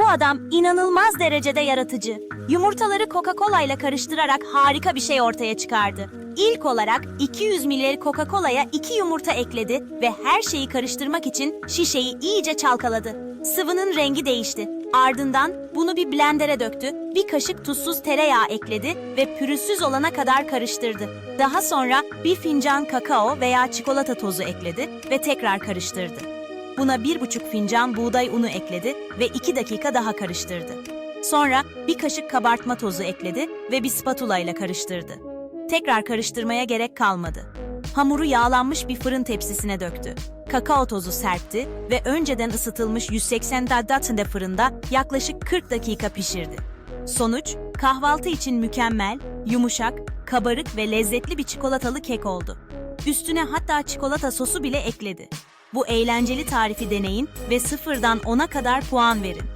Bu adam inanılmaz derecede yaratıcı. Yumurtaları Coca-Cola ile karıştırarak harika bir şey ortaya çıkardı. İlk olarak 200 ml Coca-Cola'ya 2 yumurta ekledi ve her şeyi karıştırmak için şişeyi iyice çalkaladı. Sıvının rengi değişti. Ardından bunu bir blendere döktü, bir kaşık tuzsuz tereyağı ekledi ve pürüzsüz olana kadar karıştırdı. Daha sonra bir fincan kakao veya çikolata tozu ekledi ve tekrar karıştırdı. Buna bir buçuk fincan buğday unu ekledi ve iki dakika daha karıştırdı. Sonra bir kaşık kabartma tozu ekledi ve bir spatula ile karıştırdı. Tekrar karıştırmaya gerek kalmadı. Hamuru yağlanmış bir fırın tepsisine döktü. Kakao tozu serpti ve önceden ısıtılmış 180 derece fırında yaklaşık 40 dakika pişirdi. Sonuç, kahvaltı için mükemmel, yumuşak, kabarık ve lezzetli bir çikolatalı kek oldu. Üstüne hatta çikolata sosu bile ekledi. Bu eğlenceli tarifi deneyin ve sıfırdan 10'a kadar puan verin.